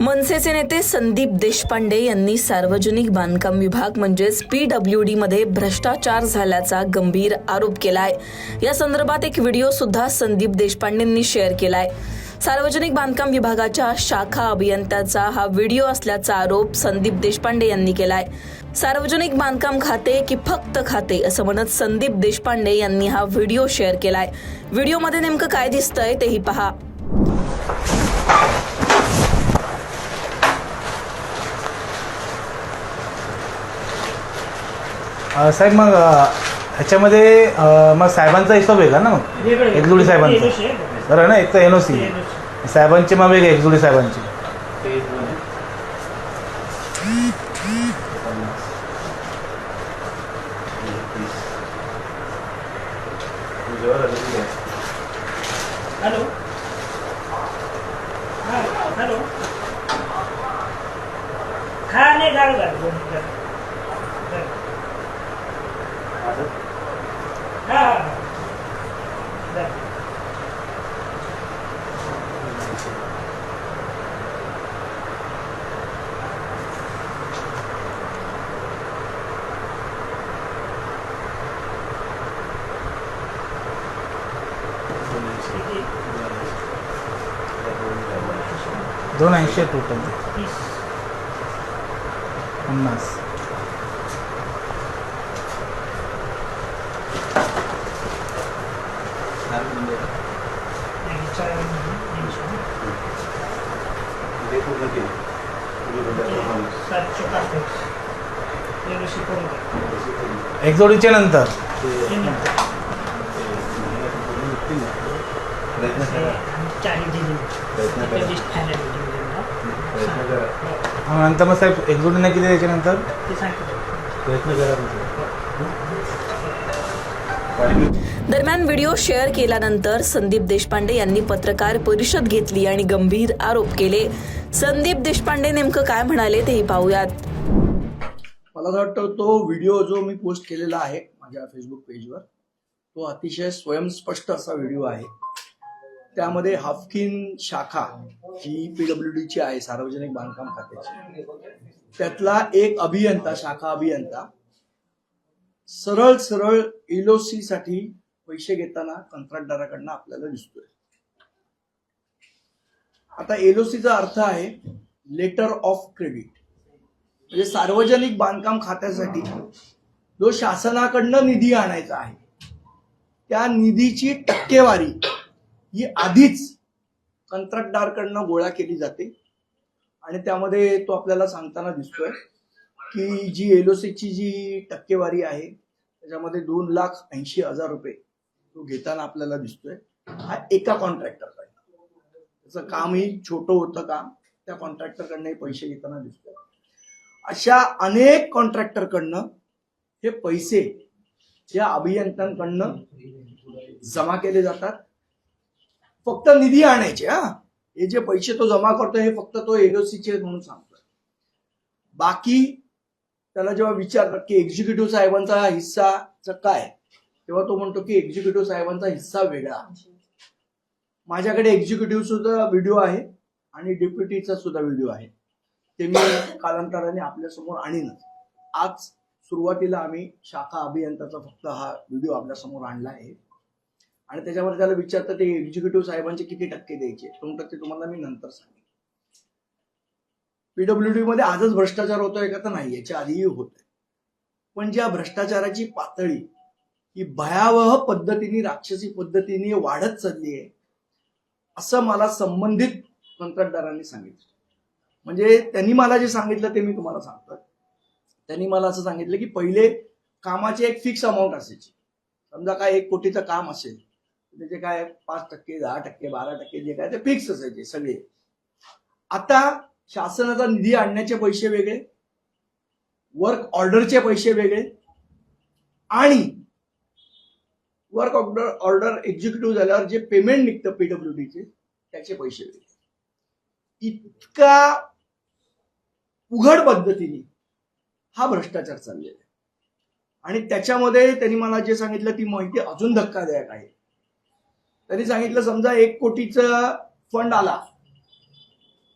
मनसेचे नेते संदीप देशपांडे यांनी सार्वजनिक बांधकाम विभाग म्हणजेच पीडब्ल्यू डी मध्ये भ्रष्टाचार झाल्याचा गंभीर आरोप केलाय. या संदर्भात एक व्हिडिओ सुद्धा संदीप देशपांडेंनी शेअर केलाय. सार्वजनिक बांधकाम विभागाच्या शाखा अभियंत्याचा हा व्हिडिओ असल्याचा आरोप संदीप देशपांडे यांनी केलाय. सार्वजनिक बांधकाम खाते की फक्त खाते असं म्हणत संदीप देशपांडे यांनी हा व्हिडिओ शेअर केलाय. व्हिडिओमध्ये नेमकं काय दिसतंय तेही पहा. साहेब मग ह्याच्यामध्ये मग साहेबांचा हिशोब वेगळा ना मग? एकजुडी साहेबांचा. बरं ना एक तर एन ओ सी साहेबांचे मग वेगळे एकजुडी साहेबांचे. हॅलो. हां हॅलो हा नाही झालं झालं दोन मिनिटं. झालं. हा हा हा. झालं. किती? दोन ऐंशी आहे टोटल तीस पन्नास नाही, चार नाही, नंतर मग साहेब मग नाही किती त्याच्यानंतर प्रयत्न करा दरम्यान व्हिडिओ शेअर केल्यानंतर संदीप देशपांडे यांनी पत्रकार परिषद घेतली आणि गंभीर आरोप केले. संदीप देशपांडे नेमकं काय म्हणाले तेही पाहूयात. मला असं वाटतं तो व्हिडिओ जो मी पोस्ट केलेला आहे माझ्या फेसबुक पेजवर तो अतिशय स्वयंस्पष्ट असा व्हिडिओ आहे. त्यामध्ये हाफकिन शाखा जी पीडब्ल्यू डीची आहे सार्वजनिक बांधकाम खात्याची. त्यातला एक अभियंता शाखा अभियंता सरळ सरळ एलओसी साठी पैसे घेताना कंत्राटदाराकडनं आपल्याला दिसतोय. आता एलओसीचा अर्थ आहे लेटर ऑफ क्रेडिट. म्हणजे सार्वजनिक बांधकाम खात्यासाठी जो शासनाकडनं निधी आणायचा आहे त्या निधीची टक्केवारी ही आधीच कंत्राटदारकडनं गोळा केली जाते. आणि त्यामध्ये तो आपल्याला सांगताना दिसतोय की जी एलओसीची जी टक्केवारी आहे त्याच्यामध्ये दोन लाख ऐंशी हजार रुपये तो घेताना आपल्याला दिसतोय. हा एका कॉन्ट्रॅक्टरकडनं. त्याचं कामही छोटं होतं काम त्या कॉन्ट्रॅक्टरकडनंही पैसे घेताना दिसतोय. अशा अनेक कॉन्ट्रॅक्टरकडनं हे पैसे या अभियंत्यांकडनं जमा केले जातात. फक्त निधी आणायचे हा. हे जे पैसे तो जमा करतो हे फक्त तो एलओसीचे म्हणून सांगतोय. बाकी त्याला जेव्हा विचारतात की एक्झिक्युटिव्ह साहेबांचा हा हिस्साचं काय तेव्हा तो म्हणतो की एक्झिक्युटिव्ह साहेबांचा हिस्सा वेगळा. माझ्याकडे एक्झिक्युटिव्ह सुद्धा व्हिडिओ आहे आणि डेप्युटीचा सुद्धा व्हिडिओ आहे. ते मी कालांतराने आपल्यासमोर आणीनच. आज सुरुवातीला आम्ही शाखा अभियंताचा फक्त हा व्हिडिओ आपल्यासमोर आणला आहे. आणि त्याच्यावर त्याला विचारतं ते एक्झिक्युटिव्ह साहेबांचे किती टक्के द्यायचे? तो टक्के तुम्हाला मी नंतर सांगेन. पीडब्ल्यूडी मध्ये आजच भ्रष्टाचार होतोय का तर नाही याच्या आधीही होतोय. पण ज्या भ्रष्टाचाराची पातळी ही भयावह पद्धतीने राक्षसी पद्धतीने वाढत चालली आहे असं मला संबंधित कंत्राटदारांनी सांगितलं. म्हणजे त्यांनी मला जे सांगितलं ते मी तुम्हाला सांगतो त्यांनी मला असं सांगितलं की पहिले कामाची एक फिक्स अमाऊंट असायची. समजा काय एक कोटीचं काम असेल म्हणजे त्याचे काय पाच टक्के दहा टक्के बारा टक्के जे काय ते फिक्स असायचे सगळे. आता शासनाचा निधी आणण्याचे पैसे वेगळे वर्क ऑर्डरचे पैसे वेगळे आणि वर्क ऑर्डर ऑर्डर एक्झिक्युटिव्ह झाल्यावर जे पेमेंट निघतं पीडब्ल्यू डीचे त्याचे पैसे वेगळे. इतका उघड पद्धतीने हा भ्रष्टाचार चाललेला आहे. आणि त्याच्यामध्ये त्यांनी मला जे सांगितलं ती माहिती अजून धक्कादायक आहे. त्यांनी सांगितलं समजा एक कोटीचा फंड आला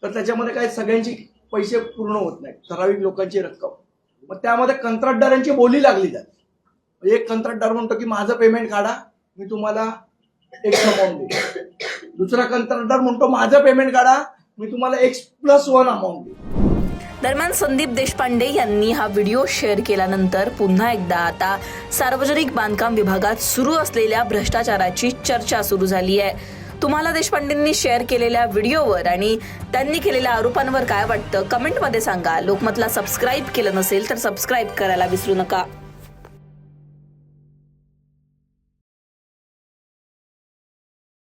तर त्याच्यामध्ये काय सगळ्यांची पैसे पूर्ण होत नाही ठराविक लोकांची रक्कम. मग त्यामध्ये कंत्राटदारांची बोली लागली जाते म्हणजे एक कंत्राटदार म्हणतो की माझं पेमेंट काढा मी तुम्हाला एक्स अमाऊंट देईन. दुसरा कंत्राटदार म्हणतो माझं पेमेंट काढा मी तुम्हाला एक्स प्लस वन अमाऊंट देईन. दरम्यान संदीप देशपांडे यांनी हा व्हिडिओ शेअर केल्यानंतर पुन्हा एकदा आता सार्वजनिक बांधकाम विभागात सुरू असलेल्या भ्रष्टाचाराची चर्चा सुरू झाली आहे. तुम्हाला देशपांडेंनी शेअर केलेल्या व्हिडिओवर आणि त्यांनी केलेल्या आरोपांवर काय वाटतं? कमेंटमध्ये सांगा. लोकमतला सबस्क्राईब केलं नसेल तर सबस्क्राईब करायला विसरू नका.